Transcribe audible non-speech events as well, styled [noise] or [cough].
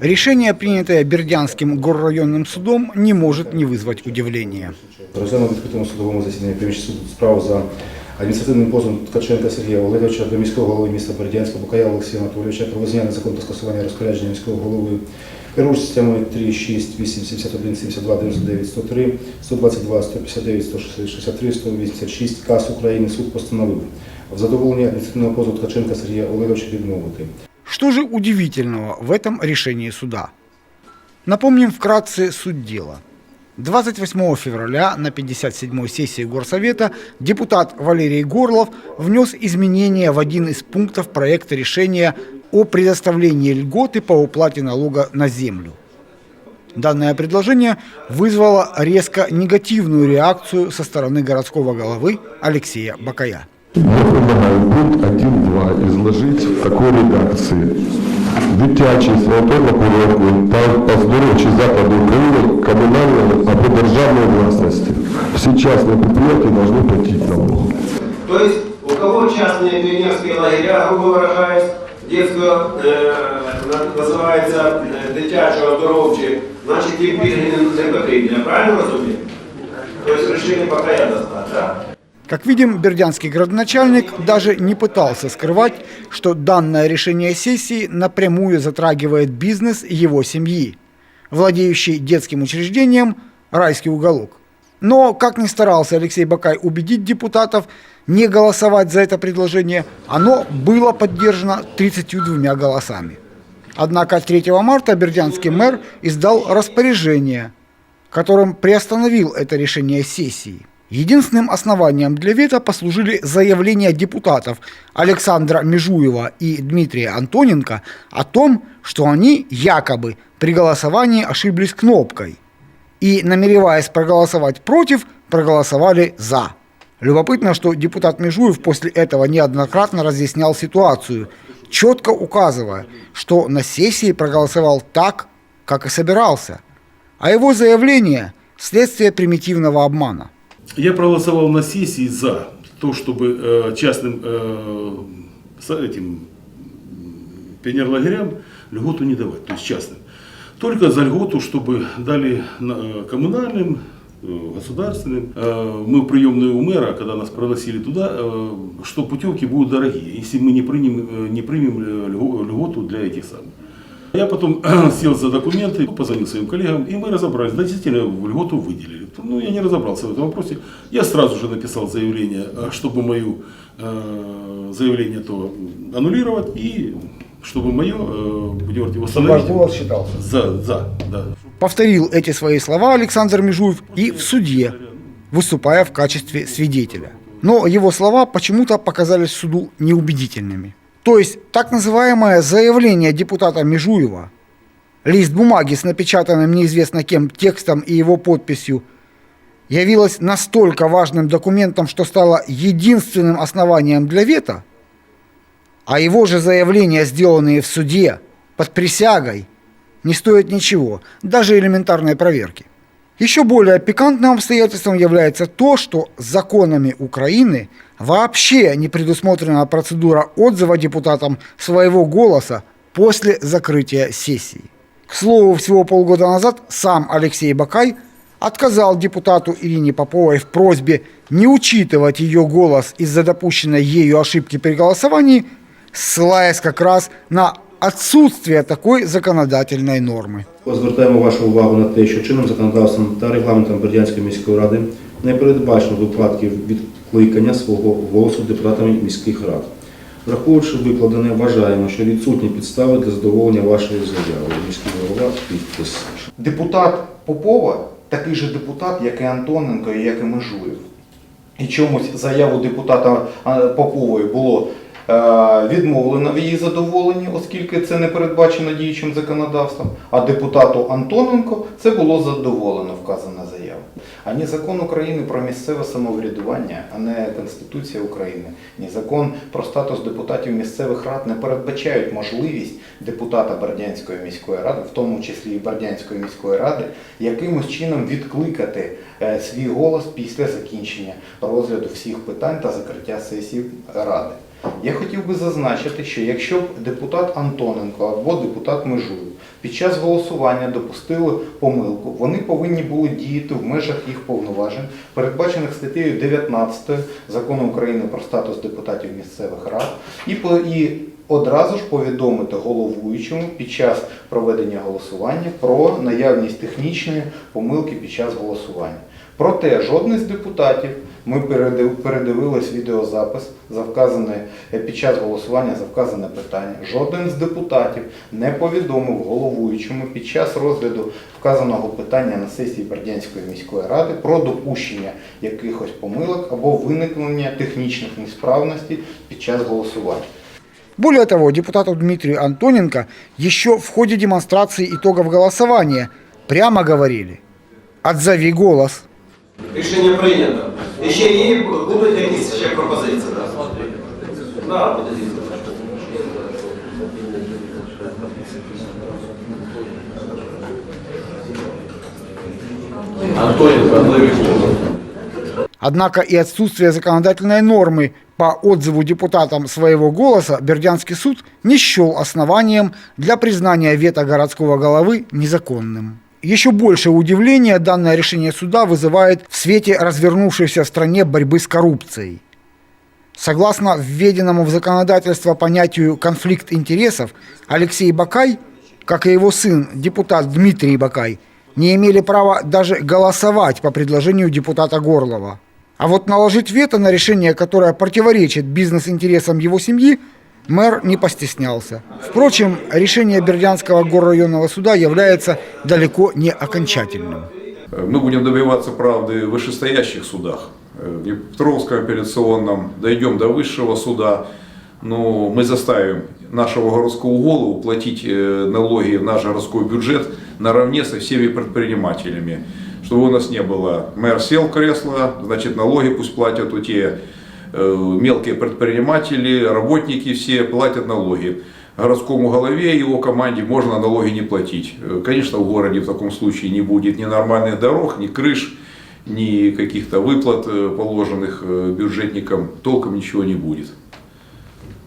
Решение, принятое Бердянским горрайонным судом, не может не вызвать удивления. Розглянув відкритому судовому засіданні приміщення суду справу за адміністративним позовом Ткаченка Сергія Олеговича до міського голови міста Бердянська Букая Олексія Анатолійовича про визнання незаконного скасування розпорядження міського голови керуючи системою 3, 6, 8, 71, 72, 99, 103, 122, 159, 163, 186 КАС України суд постановив в задоволенні адміністративного позову Ткаченка Сергія Олеговича відмовити. Что же удивительного в этом решении суда? Напомним вкратце суть дела. 28 февраля на 57-й сессии Горсовета депутат Валерий Горлов внес изменения в один из пунктов проекта решения о предоставлении льготы по уплате налога на землю. Данное предложение вызвало резко негативную реакцию со стороны городского головы Алексея Бакая Я предлагаю пункт 1.2 изложить в такой редакции. Дитячий санаторно-курортний та оздоровчі заклади України комунальної або державної власності. Всі частні підприємства должны платить налог. То есть у кого частные пионерские лагеря, грубо выражаясь, детского э, на- називається е, дитячо оздоровчі, значить їм пільги не- не потрібні. Я правильно розумію? Тобто рішення поки я достатньо. Как видим, бердянский градоначальник даже не пытался скрывать, что данное решение сессии напрямую затрагивает бизнес его семьи, владеющий детским учреждением «Райский уголок». Но, как ни старался Алексей Бакай убедить депутатов не голосовать за это предложение, оно было поддержано 32 голосами. Однако 3 марта бердянский мэр издал распоряжение, которым приостановил это решение сессии. Единственным основанием для вето послужили заявления депутатов Александра Межуева и Дмитрия Антоненко о том, что они якобы при голосовании ошиблись кнопкой и, намереваясь проголосовать против, проголосовали «за». Любопытно, что депутат Межуев после этого неоднократно разъяснял ситуацию, четко указывая, что на сессии проголосовал так, как и собирался, а его заявление – следствие примитивного обмана. Я проголосовал на сессии за то, чтобы э, частным э, этим пионерлагерям льготу не давать, то есть частным. Только за льготу, чтобы дали э, коммунальным, государственным. Мы в приемную у мэра, когда нас проносили туда, что путевки будут дорогие, если мы не примем, не примем льго- льготу для этих самых. Я потом [clears throat] сел за документы, позвонил своим коллегам, и мы разобрались. Да, действительно, в льготу выделили. Ну, я не разобрался в этом вопросе. Я сразу же написал заявление, э, чтобы мое э, заявление то аннулировать, и чтобы мое, э, будем говорить, восстановить. считался. За, за, да. Повторил эти свои слова Александр Межуев и в суде, выступая в качестве свидетеля. Но его слова почему-то показались суду неубедительными. То есть так называемое заявление депутата Межуева, лист бумаги с напечатанным неизвестно кем текстом и его подписью, явилось настолько важным документом, что стало единственным основанием для вето, а его же заявления, сделанные в суде под присягой, не стоят ничего, даже элементарной проверки. Еще более пикантным обстоятельством является то, что законами Украины вообще не предусмотрена процедура отзыва депутатам своего голоса после закрытия сессии. К слову, всего полгода назад сам Алексей Бакай отказал депутату Ирине Поповой в просьбе не учитывать ее голос из-за допущенной ею ошибки при голосовании, ссылаясь как раз на отсутствие такой законодательной нормы. Звертаємо вашу увагу на те, що чинним законодавством та регламентом Бердянської міської ради не передбачено випадків відкликання свого голосу депутатами міських рад. Враховуючи викладене, вважаємо, що відсутні підстави для задоволення вашої заяви. Міський голова підпис. Депутат Попова такий же депутат, як і Антоненко і як і Межуєв. І чомусь заяву депутата Попової було відмовлено в її задоволенні, оскільки це не передбачено діючим законодавством. А депутату Антоненко це було задоволено вказана заява. Ані закон України про місцеве самоврядування, а не Конституція України, ні закон про статус депутатів місцевих рад не передбачають можливість депутата Бердянської міської ради, в тому числі і Бердянської міської ради, якимось чином відкликати е, свій голос після закінчення розгляду всіх питань та закриття сесії ради. Я хотів би зазначити, що якщо б депутат Антоненко або депутат Межуєв під час голосування допустили помилку, вони повинні були діяти в межах їх повноважень, передбачених статтею 19 Закону України про статус депутатів місцевих рад, і, і одразу ж повідомити головуючому під час проведення голосування про наявність технічної помилки під час голосування. Проте жодний з депутатів, ми передивились відеозапис за вказане е, під час голосування за вказане питання. Жоден з депутатів не повідомив головуючому під час розгляду вказаного питання на сесії Бердянської міської ради про допущення якихось помилок або виникнення технічних несправностей під час голосування. Более того, депутату Дмитрию Антоненко еще в ходе демонстрации итогов голосования прямо говорили «Отзови голос». Рішення прийнято. І ще є, будуть якісь ще пропозиції. Да? Да, буде дійсно. Антоненко, Андрій Однако и отсутствие законодательной нормы по отзыву депутатам своего голоса Бердянский суд не счел основанием для признания вето городского головы незаконным. Еще больше удивления данное решение суда вызывает в свете развернувшейся в стране борьбы с коррупцией. Согласно введенному в законодательство понятию «конфликт интересов», Алексей Бакай, как и его сын, депутат Дмитрий Бакай, не имели права даже голосовать по предложению депутата Горлова. А вот наложить вето на решение, которое противоречит бизнес-интересам его семьи, мэр не постеснялся. Впрочем, решение Бердянского горрайонного суда является далеко не окончательным. Мы будем добиваться правды в вышестоящих судах. В Днепропетровском апелляционном дойдем до высшего суда, но мы заставим нашего городского голову платить э, налоги в наш городской бюджет наравне со всеми предпринимателями. Чтобы у нас не было, мэр сел в кресло, значит налоги пусть платят у те мелкие предприниматели, работники все платят налоги. Городскому голове и его команде можно налоги не платить. Конечно, в городе в таком случае не будет ни нормальных дорог, ни крыш, ни каких-то выплат, э, положенных э, бюджетникам, толком ничего не будет.